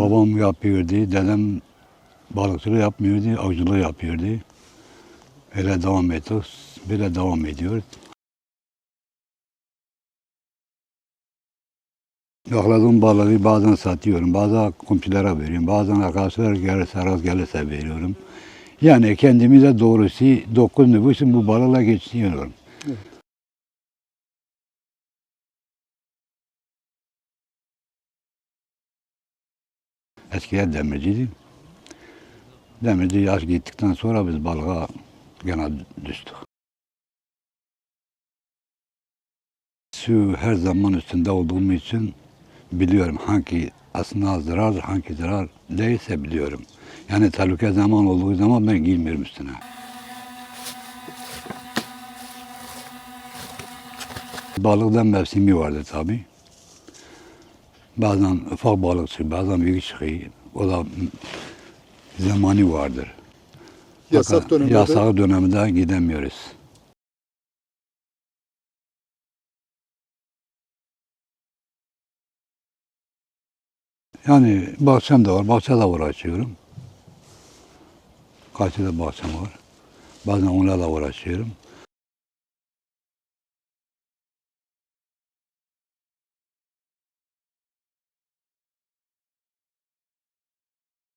Babam yapıyordu, dedem balıkçılığı yapmıyordu, avcılığı yapıyordu. Öyle devam ediyoruz, böyle devam ediyor. Yakaladığım balığı bazen satıyorum, bazen komşulara veriyorum, bazen arkadaşlar gelirse, araz gelirse veriyorum. Yani kendimize doğrusu dokuz nüfusun bu balıkla geçiniyorum. Eskiden demirciydim. Demirci yaş gittikten sonra biz balığa gene düştük. Su her zaman üstünde olduğum için biliyorum hangi aslında zarar, hangi zarar değilse biliyorum. Yani tehlike zaman olduğu zaman ben girmiyorum üstüne. Balıkta mevsimi vardı tabi. Bazen ufak balık çıkıyor, bazen büyük çıkıyor. O da zamanı vardır. Yasak Fakat dönemde de Yasak dönemde gidemiyoruz. Yani bahçem de var, bahçede uğraşıyorum. Kaçta bahçem var. Bazen onlarla uğraşıyorum.